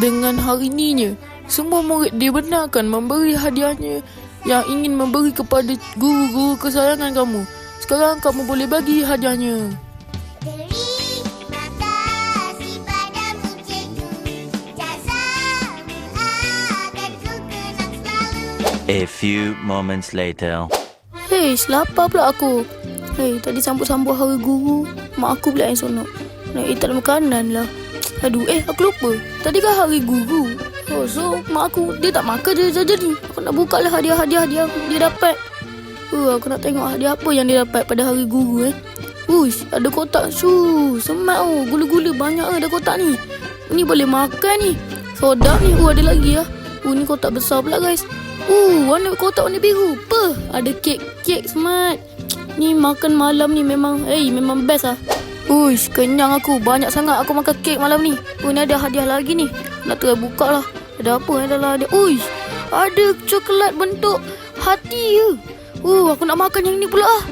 Dengan hari ininya, semua murid dibenarkan memberi hadiahnya yang ingin memberi kepada guru-guru kesayangan kamu. Sekarang kamu boleh bagi hadiahnya. A few moments later. Hei, selapar pula aku. Hei, tadi sambut-sambut hari guru. Mak aku pula yang sonok. Nak eh, tak ada makanan lah. Aduh, eh, aku lupa. Tadi kan hari guru. Oh, so mak aku, dia tak makan dia saja ni. Aku nak buka lah hadiah-hadiah dia, dia dapat. Uh, aku nak tengok hadiah apa yang dia dapat pada hari guru eh. Uish, ada kotak su. Semat oh, gula-gula banyak ada kotak ni. Ni boleh makan ni. Soda ni, uh, ada lagi lah. Uh, ni kotak besar pula guys. Uh, warna kotak warna biru. Apa? Ada kek, kek smart. Ni makan malam ni memang, eh memang best lah. Uish, kenyang aku. Banyak sangat aku makan kek malam ni. Oh, ni ada hadiah lagi ni. Nak try buka lah. Ada apa yang dalam hadiah? Uish, ada coklat bentuk hati ke? Uh, aku nak makan yang ni pula ah.